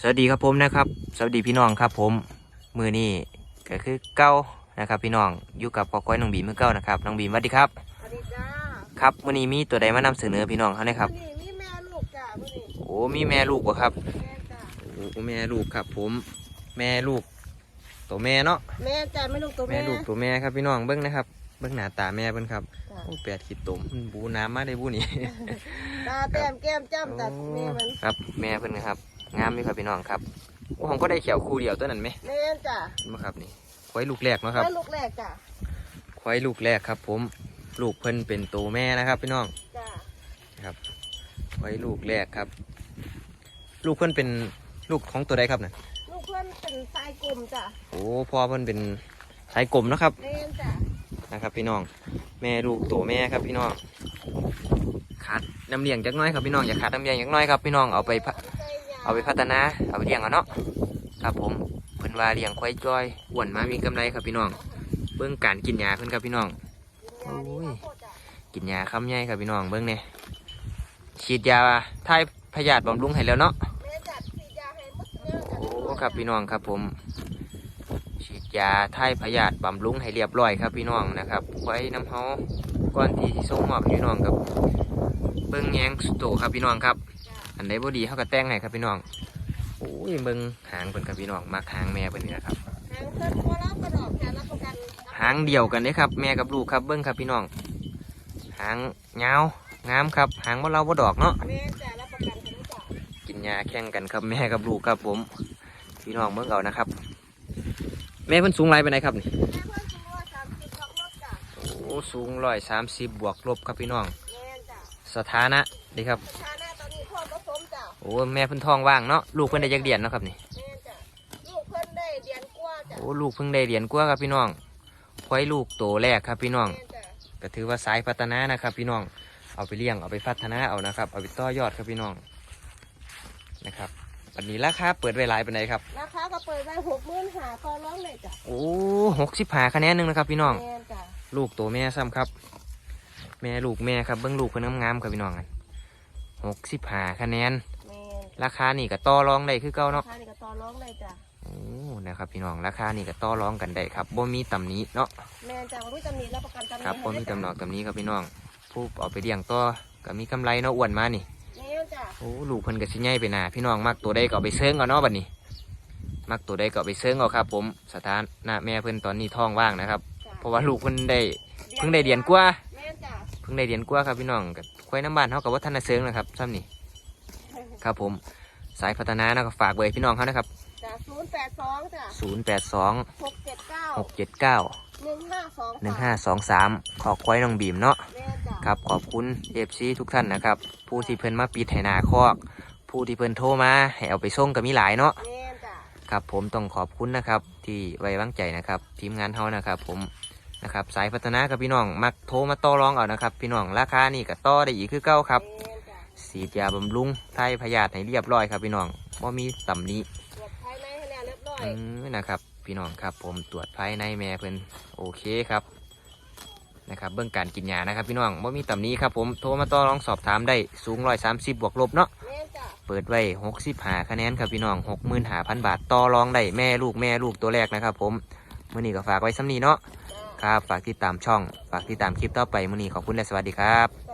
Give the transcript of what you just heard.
สวัสดีครับผมนะครับ สวัสดีพี่น้องครับ ผมมือนี้ก็คือเก้านะครับ พี่น้องอยู่กับปอก้อยน้องบีมมือเก้านะครับน้องบีมสวัสดีครับสวัสดีจ้าครับมือนี้มีตัวใดมานำเสนอพี่น้องเขานะครับนี่มีแม่ลูกจ้ามื้อนี้โอ้มีแม่ลูกวะครับแม่จ้าโอ้แม่ลูกครับ ผมแม่ลูก ตัวแม่เนาะแม่จ้าแม่ลูกตัวแม่แม่ลูกตัวแม่ครับพี่น้องเบิ้งนะครับเบิ้งหน้าตาแม่เบิ้งครับจ้ะโอ้แปดขีดตมมันบูน้ำมาได้บูนี่ตาแต้มแก้มจ้ำจ้าแม่มันครับ แม่เพิ่นนะครับ งามนี่ครับพี่น้องครับโอ้ผมก็ได้เขียวคู่เดียวตัวนั้นไหมแม่จ้ามาครับนี่ควายลูกแรกเนาะครับแม่ลูกแรกจ้าควายลูกแรกครับ ผมลูกเพิ่นเป็นตัวแม่นะครับพี่น้องจ้าครับควายลูกแรกครับ ลูกเพิ่นเป็นลูกของตัวใดครับเนี่ยลูกเพื่อนเป็นทรายกลมจ้าโอ้พ่อเพิ่นเป็นสายกลมเนาะครับแม่จ้านะครับ พี่น้อง แม่ลูกตัวแม่ครับพี่น้องขาดน้ำเลี้ยงจักหน้อยครับพี่น้องอย่าขาดน้ำเลี้ยงจักหน้อยครับพี่น้องเอาไปพะใจยา เอาไปพัฒนาเอาไปเลี้ยงเอาเนาะครับผมเพิ่นว่าเลี้ยงควายจ้อยอ้วนมามีกำไรครับพี่น้องเบิ่งการกินยาเพิ่นครับพี่น้องกินยาคำใหญ่ครับพี่น้องเบิ่งเนี่ยฉีดยาทายพยาธิบำรุงให้แล้วเนาะแม่จัดสีดยาให้หมดแล้วจ้าโอ้ครับพี่น้องครับผมฉีดยาทายพยาธิบำรุงให้เรียบร้อยครับพี่น้องนะครับไว้น้ำเฮาก่อนที่สิส่งมอบพี่น้องครับ เบิ่งแยงสโตครับพี่น้องครับ อันใดบ่ดีเขาก็แต่งให้ครับพี่น้องโอ้ยเบิ่งหางเพิ่นครับพี่น้องมักหางแม่เพิ่นนี่นะครับทางเพื่อนพอรับกระดอกจ้ารับประกันหางเดียวกันเลยครับแม่กับลูกครับเบิ้งครับพี่น้อง หางยาวงามครับ หางว่าเราบ่ดอกเนาะแม่จ้ารับประกันกันจ้ากินยาแข่งกันครับแม่กับลูกครับผม พี่น้องเบิ่งเอานะครับ แม่เพิ่นสูงไรไปไหนใดครับนี่แม่เพื่อนสมมติสามสิบสองรถจ้าโอ้สูงร้อยสามสิบบวกลบครับพี่น้องแม่จ้าสถานะดีครับ อ้แม่เพิ่นท้องว่างเนาะลูกเพิ่นได้ยักเดียนเนาะครับนี่แม่จ้ะลูกเพิ่นได้เรียนกว่าจ้ะโอ้ลูกเพิ่งได้เดียนกว่าครับพี่น้องควายลูกโตแรกครับพี่น้องแม่จ้ะก็ถือว่าสายพัฒนานะครับ พี่น้องเอาไปเลี้ยงเอาไปพัฒนาเอานะครับ เอาไปต่อยอดครับพี่น้องนะครับวันนี้ราคาเปิดไว้หลายเป็นไดครับราคาก็เปิดไว้หกหมื่นหาต่อร้องเลยจ้ะโอ้หกสิบหาคะแนนหนึ่งนะครับ พี่น้องแม่จ้ะลูกตัวแม่ซ้ำครับ แม่ลูกแม่ครับเบิ้งลูกเพิ่นงามๆครับพี่น้องหกสิบหาคะแนนแม่ ราคานี่ก็ต่อรองได้คือเก่าราเนาะคานี่ก็ต่อร้องเลยจ้ะโอ้นะครับ พี่น้องราคานี่ก็ต่อรองกันได้ครับบ่มีตำหนี้เนาะแม่จ้ะว่ามีตำหนิรับประกันตำหนิครับบ่ให้มีได้ตำหนอกตำหนี้ครับพี่น้อง ผู้เอาไปเลี้ยงต่อก็มีกำไรเนาะอ้วนมานี่แม่จ้ะโอ้ลูกเพิ่นก็สิใหญ่ไปหนาพี่น้องมักตัวใดก็เอาไปเซิงเอาเนาะบัดนี้ มักตัวใดก็เอาไปเซิงเอาครับ ผมสถานะแม่เพิ่นตอนนี้ท้องว่างนะครับ จ้ะเพราะว่าลูกเพิ่นได้เพิ่งได้เดือนกว่า แม่จ้ะเพิ่งได้เดือนกว่าครับพี่น้องกับควายน้ำบ้านเฮากับว่าท่านได้เซิงนะครับซ้ำนี่ ครับผมสายพัฒนานะก็ฝากเบอร์ให้พี่น้องเขานะครับจ้ะศูนย์แปดสองจ้ะ082 หกเจ็ดเก้า679 หนึ่งห้าสอง1523 ขอควายน้องบีมเนาะ แม่จ้ะครับขอบคุณเอฟซีทุกท่านนะครับ ผู้ที่เพิ่นมาปิดให้หนาคอก ผู้ที่เพิ่นโทรมาให้เอาไปส่งก็มีหลายเนาะแม่จ้ะครับ ผมต้องขอบคุณนะครับ ที่ไว้วางใจนะครับ ทีมงานเฮานะครับ ผมนะครับสายพัฒนาครับพี่น้องมักโทรมาต่อรองเอานะครับ พี่น้องราคานี่ก็ต่อได้อีกคือเก้าครับ แม่จ้ะ สีดยาบำรุงไทยพยาธิให้เรียบร้อยครับพี่น้องว่ามีตำหนี้ตรวจภายในให้แล้วเรียบร้อยอืมนะครับ พี่น้องครับ ผมตรวจภายในแม่เพิ่นโอเคครับนะครับเบื้องการกินยานะครับพี่น้องว่ามีตำหนี้ครับผมโทรมาต่อรองสอบถามได้สูงร้อยสามสิบบวกลบเนาะแม่จ้ะเปิดไว้หกสิบหาคะแนนครับพี่น้องหกหมื่นหาพันบาทต่อรองได้แม่ลูกแม่ลูกตัวแรกนะครับ ผมมื่อนี้ก็ฝากไว้ซ้ำนี้เนาะจ้ะ ครับฝากติดตามช่อง ฝากติดตามคลิปต่อไปมื่อนี้ขอบคุณและสวัสดีครับ